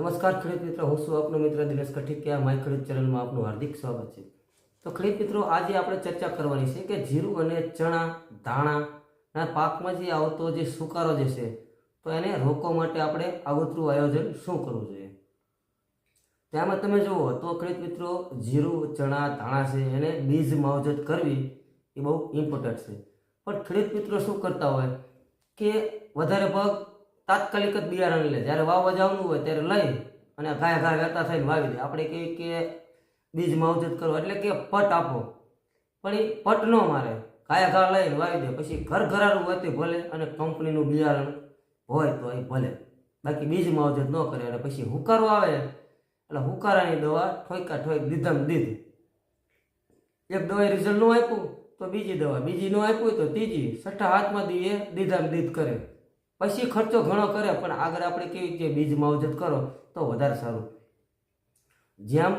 નમસ્કાર ખેડૂત મિત્રો, હું છું આપનો મિત્ર દિનેશ કઠિકિયા માય ખેડૂત ચેનલમાં આપનું હાર્દિક સ્વાગત છે. તો ખેડૂત મિત્રો, આજે આપણે ચર્ચા કરવાની છે કે જીરું અને ચણા ધાણાના પાકમાં જે આવતો જે સુકારો જે છે, તો એને રોકવા માટે આપણે આગોતરું આયોજન શું કરવું જોઈએ? તેમાં તમે જુઓ, તો ખેડૂત મિત્રો, જીરું, ચણા ધાણા છે, એને બીજ માવજત કરવી એ બહુ ઇમ્પોર્ટન્ટ છે. પણ ખેડૂત મિત્રો શું કરતા હોય કે વધારે ભાગ તાત્કાલિક જ બિયારણ લે. જ્યારે વાવવા જવાનું હોય ત્યારે લઈ અને ઘાય ઘા વેતા થઈને વાવી દે. આપણે કહીએ કે બીજ માવજત કરો એટલે કે પટ આપો. પણ એ પટ ન મારે. ઘાય ઘા લઈને વાવી દે. પછી ઘર ઘરારું હોય તે ભલે અને કંપનીનું બિયારણ હોય તો એ ભલે. બાકી બીજ માવજત ન કરે. અને પછી હુકારો આવે. એટલે હુકારાની દવા ઠોકા ઠોક દીધમ દીધ. એક દવાએ રિઝલ્ટ ન આપ્યું તો બીજી દવા. બીજી ન આપ્યું તો ત્રીજી. છઠ્ઠા હાથમાં દીએ દીધામ દીધ કરે. પછી ખર્ચો ઘણો કરે, પણ આગળ આપણે કેવી રીતે બીજ માવજત કરો, તો વધારે સારું. જેમ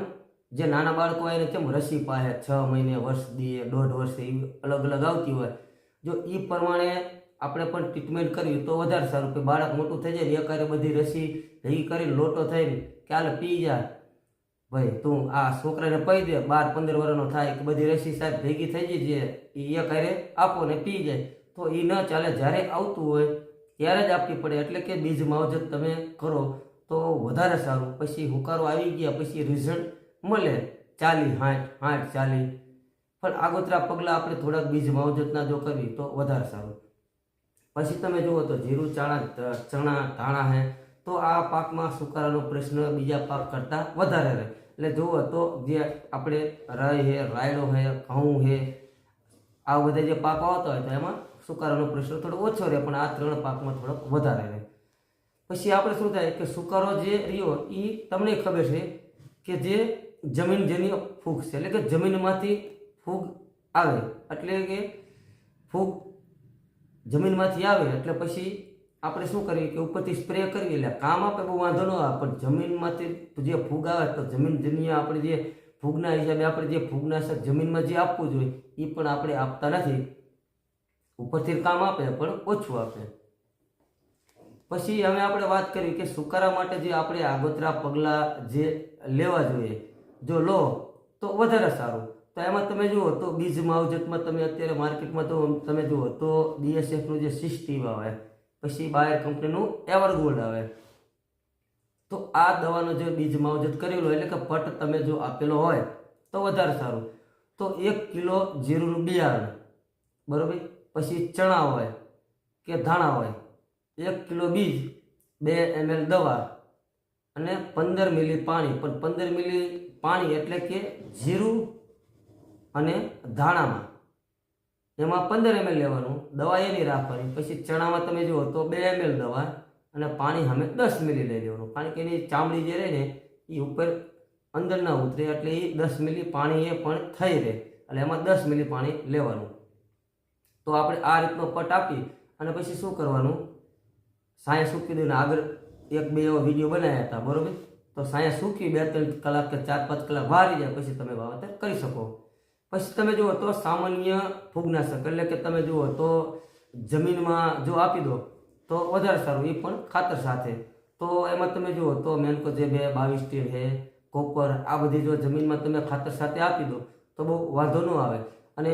જે નાના બાળકો હોય એને કેમ રસી પાહે છ મહિને, વર્ષ દીએ, દોઢ વર્ષે એ અલગ અલગ આવતી હોય. જો એ પ્રમાણે આપણે પણ ટ્રીટમેન્ટ કરવી તો વધારે સારું. કે બાળક મોટું થઈ જાય એકારે બધી રસી ભેગી કરીને લોટો થઈને કે હાલે પી જાય ભાઈ, તું આ છોકરાને પી દે, બાર પંદર વર્ષનો થાય કે બધી રસી સાહેબ ભેગી થઈ જાય જે એ એકારે આપો ને પી જાય. તો એ ન ચાલે. જ્યારે આવતું હોય ત્યારે જ આપવી પડે. એટલે કે બીજ માવજત તમે કરો તો વધારે સારું. પછી હુકારો આવી ગયા, પછી રિઝલ્ટ મળે. ચાલી, હાઠ હાઠ, ચાલી. પણ આગોતરા પગલાં આપણે થોડાક બીજ માવજતના જો કરવી તો વધારે સારું. પછી તમે જુઓ તો જીરું, ચાણા ચણા, ધાણા હે, તો આ પાકમાં સુકારાનો પ્રશ્ન બીજા પાક કરતાં વધારે રહે. એટલે જુઓ તો જે આપણે રાઈ હે, રાયડો હે, ઘઉં હે, આ બધા જે પાક આવતા હોય તો એમાં સુકારાનો પ્રશ્ન થોડો ઓછો રહે, પણ આ ત્રણ પાકમાં થોડોક વધારે રહે. પછી આપણે શું થાય કે સુકારો જે રહ્યો એ તમને ખબર છે કે જે જમીન જેની ફૂગ છે, એટલે કે જમીનમાંથી ફૂગ આવે, એટલે કે ફૂગ જમીનમાંથી આવે, એટલે પછી આપણે શું કરીએ કે ઉપરથી સ્પ્રે કરીએ, એટલે કામ આપે, બહુ વાંધો ન આવે, પણ જમીનમાંથી જે ફૂગ આવે, તો જમીન જમીનજન્ય આપણે જે ફૂગના હિસાબે આપણે જે ફૂગનાશક જમીનમાં જે આપવું જોઈએ એ પણ આપણે આપતા નથી. ઉપરથી કામ આપે, પણ ઓછું આપે. પછી હવે આપણે વાત કરી કે સુકારા માટે જે આપણે આગોતરા પગલાં જે લેવા જોઈએ, જો લો, તો વધારે સારું. તો એમાં તમે જુઓ, તો બીજ માવજતમાં તમે અત્યારે માર્કેટમાં તો તમે જુઓ, તો બીએસએફનું જે સિસ્ટીમ આવે, પછી બાયર કંપનીનું એવરગોલ્ડ આવે. તો આ દવાનો જે બીજ માવજત કરેલો, એટલે કે પટ તમે જો આપેલો હોય, તો વધારે સારું. તો એક કિલો જીરુનું બિયારણ, બરોબર? પછી ચણા હોય કે ધાણા હોય, એક કિલો બીજ, બે એમએલ દવા અને પંદર મિલી પાણી. પણ પંદર મિલી પાણી એટલે કે જીરું અને ધાણામાં. એમાં પંદર એમએલ લેવાનું. દવા એની રાખવાની. પછી ચણામાં તમે જુઓ તો બે એમએલ દવા અને પાણી અમે દસ મિલી લઈ લેવાનું. કારણ કે એની ચામડી જે રહે ને એ ઉપર અંદર ના ઉતરે એટલે એ દસ મિલી પાણી એ પણ થઈ રહે. એટલે એમાં દસ મિલી પાણી લેવાનું. તો આપણે આ રીતનો પટ આપી અને પછી શું કરવાનું? સાયા સૂકી દઈને આગળ એક બે એવો વીડિયો બનાવ્યા હતા, બરોબર? તો સાયા સૂકી બે ત્રણ કલાક કે ચાર પાંચ કલાક વારી જાય, પછી તમે વાવેતર કરી શકો. પછી તમે જુઓ તો સામાન્ય ફૂગનાશક, એટલે કે તમે જુઓ તો જમીનમાં જો આપી દો, તો વધારે સારું એ પણ ખાતર સાથે. તો એમાં તમે જુઓ તો મેનકો જે બે બાવીસ ટીર છે કોપર, આ બધી જો જમીનમાં તમે ખાતર સાથે આપી દો, તો બહુ વાંધો ન આવે. અને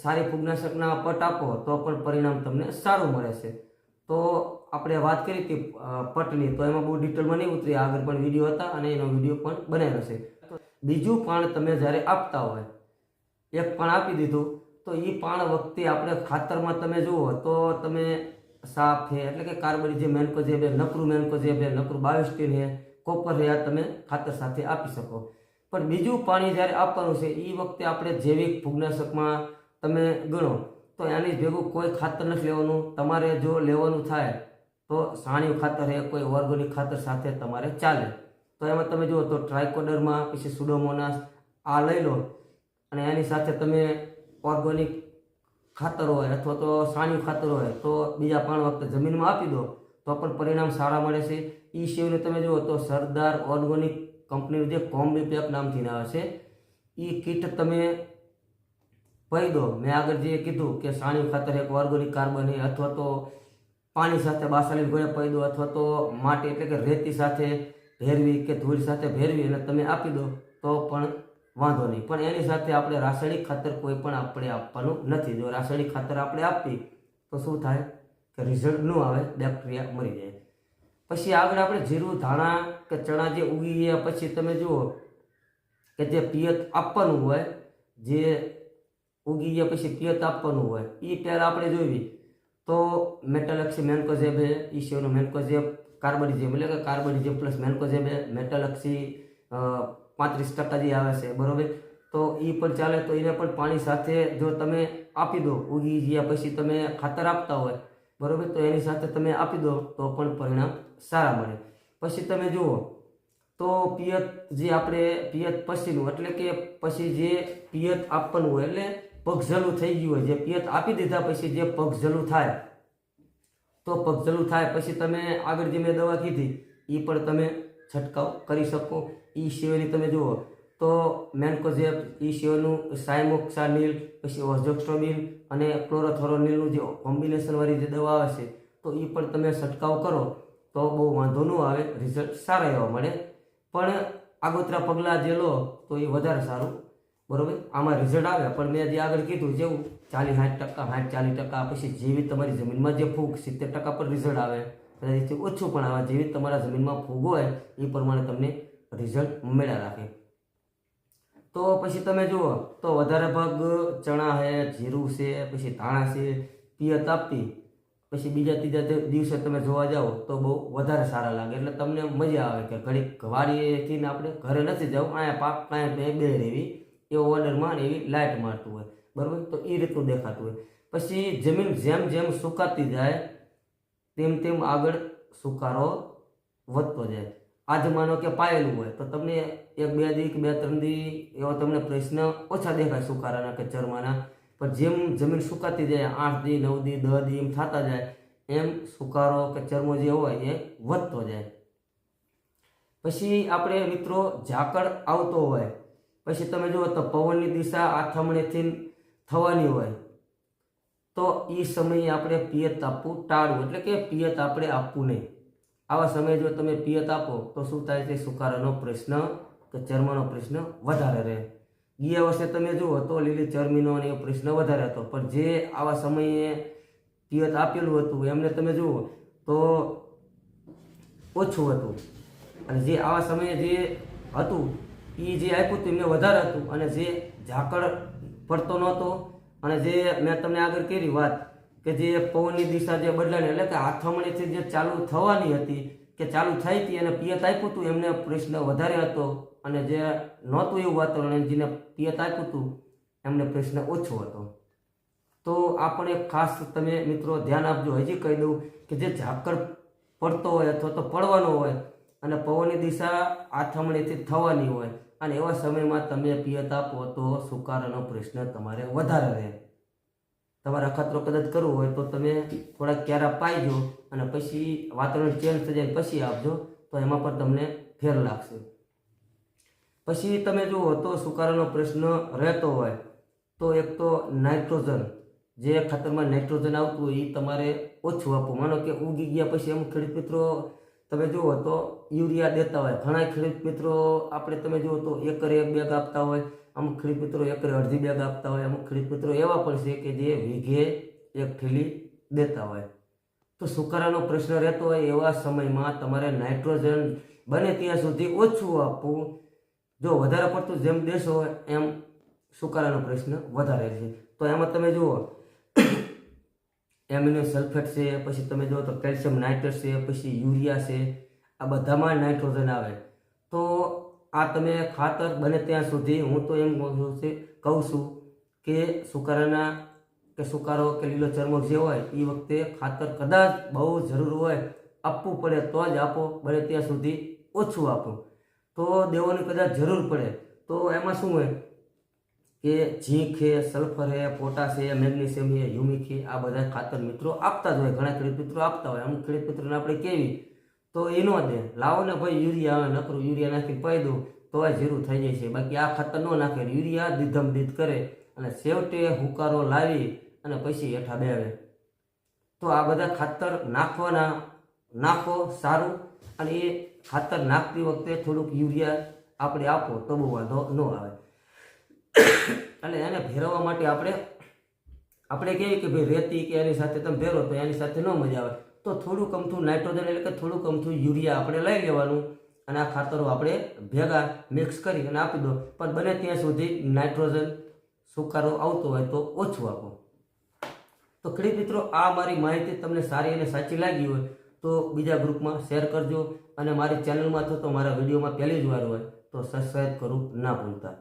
સારી ફૂગનાશકના પટ આપો તો પણ પરિણામ તમને સારું મળે છે. તો આપણે વાત કરી હતી પટની. તો એમાં બહુ ડિટેલમાં નહીં ઉતરી આગળ પણ વીડિયો હતા અને એનો વીડિયો પણ બનાવેલો છે. બીજું પાણ તમે જ્યારે આપતા હોય, એક પાણ આપી દીધું, તો એ પાણ વખતે આપણે ખાતરમાં તમે જુઓ તો તમે સાપ છે, એટલે કે કાર્બન જે મેનકો જે બે નકરું મેનકો જે બે નકરું બાવીસ ટીન છે, કોપર રહ્યા તમે ખાતર સાથે આપી શકો. પણ બીજું પાણી જ્યારે આપવાનું છે એ વખતે આપણે જૈવિક ફૂગનાશકમાં તમે ગણો, તો એની ભેગું કોઈ ખાતર નથી લેવાનું. તમારે જો લેવાનું થાય, તો સાણિયું ખાતર એ કોઈ ઓર્ગોનિક ખાતર સાથે તમારે ચાલે. તો એમાં તમે જુઓ તો ટ્રાયકોડરમાં, પછી સુડોમોનાસ, આ લઈ લો. અને એની સાથે તમે ઓર્ગોનિક ખાતર હોય અથવા તો સાણિયું ખાતર હોય, તો બીજા પાણ વખતે જમીનમાં આપી દો, તો પણ પરિણામ સારા મળે છે. એ સિવાય તમે જુઓ તો સરદાર ઓર્ગોનિક કંપનીનું જે કોમ્બી પેક નામથી આવે છે એ કીટ તમે પહી દો. મેં આગળ જે કીધું કે સાણિયું ખાતર એક ઓર્ગોનિક કાર્બન અથવા તો પાણી સાથે બાસાલીને ગોળે પહી દો, અથવા તો માટી એટલે કે રેતી સાથે ભેરવી કે ધૂળ સાથે ભેરવી અને તમે આપી દો, તો પણ વાંધો નહીં. પણ એની સાથે આપણે રાસાયણિક ખાતર કોઈ પણ આપણે આપવાનું નથી. જો રાસાયણિક ખાતર આપણે આપીએ, તો શું થાય? કે રિઝલ્ટ ન આવે બેક્ટેરિયા મરી જાય. પછી આગળ આપણે જીરું, ધાણા કે ચણા જે ઉગી ગયા, પછી તમે જુઓ કે જે પિયત આપવાનું હોય, જે ઉગી ગયા પછી પિયત આપવાનું હોય એ પહેલાં આપણે જોઈવી. તો મેટાલક્ષી મેન્કોઝેબ હે એ સિવાયનું મેન્કોઝેબ કાર્બોડિઝેબ એટલે કે કાર્બોડિઝેબ પ્લસ મેન્કોઝેબ હે મેટલક્સી પાંત્રીસ ટકા જે આવે છે, બરોબર? તો એ પણ ચાલે, તો એને પણ પાણી સાથે જો તમે આપી દો, ઉગી ગયા પછી તમે ખાતર આપતા હોય બરોબર? તો એની સાથે તમે આપી દો, તો પણ પરિણામ સારા મળે. પછી તમે જુઓ, તો પિયત જે આપણે, પિયત પછીનું, એટલે કે પછી જે પિયત આપવાનું હોય, એટલે પગઝલું થઈ ગયું હોય, જે પિયત આપી દીધા પછી જે પગઝલું થાય, તો પગઝલું થાય પછી તમે આગળ જે મેં દવા કીધી એ પણ તમે છંટકાવ કરી શકો. એ સિવાયની તમે જુઓ તો મેન્કોઝેપ ઈ સિવાયનું સાયમોક્સાનિલ, પછી ઓઝોક્સ્ટ્રોમિલ અને ક્લોરોથોરોનિલનું જે કોમ્બિનેશનવાળી જે દવા આવે છે તો એ પણ તમે છંટકાવ કરો, તો બહુ વાંધો ન આવે રિઝલ્ટ સારા એવા મળે. પણ આગોતરા પગલાં જે લો, તો એ વધારે સારું. બરોબર? આમાં રિઝલ્ટ આવે, પણ મેં જે આગળ કીધું જેવું ચાલીસ સાઠ ટકા સાઠ ચાલીસ ટકા, પછી જેવી તમારી જમીનમાં જે ફૂગ, સિત્તેર ટકા પર રિઝલ્ટ આવે. કદાચથી ઓછું પણ આવે જેવી તમારા જમીનમાં ફૂગ હોય એ પ્રમાણે તમને રિઝલ્ટ મળ્યા રાખે. તો પછી તમે જુઓ, તો વધારે ભાગ ચણા છે, જીરું છે, પછી ધાણા છે, પિયત આપતી પછી બીજા ત્રીજા દિવસે તમે જોવા જાઓ, તો બહુ વધારે સારા લાગે. એટલે તમને મજા આવે કે ઘડીક વાડીએથી આપણે ઘરે નથી જવું અહીંયા પાક કાંઈ બે રહેવી એવો ઓર્ડરમાં એવી લાઇટ મારતું હોય. બરાબર? તો એ રીતનું દેખાતું હોય. પછી જમીન જેમ જેમ સુકાતી જાય, તેમ તેમ આગળ સુકારો વધતો જાય. આજે માનો કે પાયેલું હોય, તો તમને એક, બે દી કે બે, ત્રણ દી એવો તમને પ્રશ્ન ઓછા દેખાય સુકારાના કે ચરમાના. પણ જેમ જમીન સુકાતી જાય, આઠ દી, નવ દી, દસ દી એમ થતા જાય, એમ સુકારો કે ચરમો જે હોય એ વધતો જાય. પછી આપણે મિત્રો ઝાકળ આવતો હોય, પછી તમે જુઓ તો પવનની દિશા આથમણેથી થવાની હોય, તો એ સમયે આપણે પિયત આપવું ટાળવું, એટલે કે પિયત આપણે આપવું નહીં. આવા સમયે જો તમે પિયત આપો, તો શું થાય છે? સુકારાનો પ્રશ્ન કે ચર્મનો પ્રશ્ન વધારે રહે. ગયા વર્ષે તમે જુઓ તો લીલી ચરમીનો અને એ પ્રશ્ન વધારે હતો. પણ જે આવા સમયે પિયત આપેલું હતું, એમને તમે જુઓ તો ઓછું હતું. અને જે આવા સમયે જે હતું એ જે આપ્યું હતું, એમને વધારે હતું. અને જે ઝાકળ પડતો નહોતો. અને જે મેં તમને આગળ કરી વાત કે જે પવનની દિશા જે બદલાણી, એટલે કે આથમણીથી જે ચાલુ થવાની હતી, કે ચાલુ થઈ હતી અને પિયત આપ્યું હતું, એમને પ્રશ્ન વધારે હતો. અને જે નહોતું એવું વાતાવરણ જેને પિયત આપ્યું હતું, એમને પ્રશ્ન ઓછો હતો. તો આ પણ એક ખાસ તમે મિત્રો ધ્યાન આપજો. હજી કહી દઉં કે જે ઝાકળ પડતો હોય અથવા તો પડવાનો હોય, અને પવનની દિશા આથમણીથી થવાની હોય, અને એવા સમયમાં તમે પિયત આપો તો સુકારાનો પ્રશ્ન તમારે વધારે રહે. તમારે અખતરો કદાચ કરવો હોય તો તમે થોડાક ક્યારા પાઈજો અને પછી વાતાવરણ ચેન્જ થઈ જાય પછી આપજો, તો એમાં પણ તમને ફેર લાગશે. પછી તમે જુઓ તો સુકારાનો પ્રશ્ન રહેતો હોય તો એક તો નાઇટ્રોજન. જે ખાતરમાં નાઇટ્રોજન આવતું હોય એ તમારે ઓછું આપવું. માનો કે ઉગી ગયા પછી અમુક ખેડૂત મિત્રો, તમે જુઓ તો યુરિયા દેતા હોય. ઘણા ખેડૂત મિત્રો, આપણે તમે જુઓ તો એકરે એક બેગ આપતા હોય. અમુક ખેડૂત મિત્રો એકરે અડધી બેગ આપતા હોય, અમુક ખેડૂત મિત્રો એવા પણ છે કે જે વીઘે એક થેલી દેતા હોય. તો સુકારાનો પ્રશ્ન રહેતો હોય એવા સમયમાં તમારે નાઇટ્રોજન બને ત્યાં સુધી ઓછું આપવું. જો વધારે પડતું જેમ દેશો એમ સુકારાનો પ્રશ્ન વધારે છે. તો એમાં તમે જુઓ, એમિનો સલ્ફેટ છે, પછી તમે જુઓ તો કેલ્શિયમ નાઇટ્રેટ છે, પછી યુરિયા છે, આ બધામાં નાઇટ્રોજન આવે. તો આ તમે ખાતર બને ત્યાં સુધી હું તો એમ કહું છું કે સુકારાના કે સુકારો કે લીલો ચરમક જે હોય એ વખતે ખાતર કદાચ બહુ જરૂર હોય, આપવું પડે તો જ આપો, બને ત્યાં સુધી ઓછું આપો. તો દેવાની કદાચ જરૂર પડે. તો એમાં શું હોય કે ઝીંક છે, સલ્ફર છે, પોટાશ છે, મેગ્નેશિયમ છે, હ્યુમિક છે, આ બધા ખાતર મિત્રો આપતા જ હોય, ઘણા ખેડૂત મિત્રો આપતા હોય. અમુક ખેડૂત મિત્રોને આપણે કેવી તો એ ન દે. લાવો ને ભાઈ, યુરિયા આવે, નકરું યુરિયા નાખી પાઈ દઉં, તો આ જીરું થઈ જાય છે. બાકી આ ખાતર ન નાખે, યુરિયા દીધમ દીધ કરે અને છેવટે હુકારો લાવી અને પછી હેઠા બેવે તો આ બધા ખાતર નાખવાના, નાખો સારું અને એ ખાતર નાખતી વખતે થોડુંક યુરિયા આપણે આપો, તો બહુ વાંધો ન આવે. અને એને ભેરવવા માટે આપણે આપણે કહીએ કે ભાઈ રેતી કે એની સાથે તમે ભેરો તો એની સાથે ન મજા આવે. તો થોડુંક અમથું નાઇટ્રોજન એટલે કે થોડુંક અમથું યુરિયા આપણે લઈ લેવાનું અને આ ખાતરો આપણે ભેગા મિક્સ કરી અને આપી દો. પણ બને ત્યાં સુધી નાઇટ્રોજન સુકારો આવતો હોય તો ઓછું આપો. તો ખેડૂત મિત્રો, આ મારી માહિતી તમને સારી અને સાચી લાગી હોય તો બીજા ગ્રુપમાં શેર કરજો અને મારી ચેનલમાં તો મારા વિડીયોમાં પહેલી જ વાર હોય તો સબસ્ક્રાઈબ કરવું ના ભૂલતા.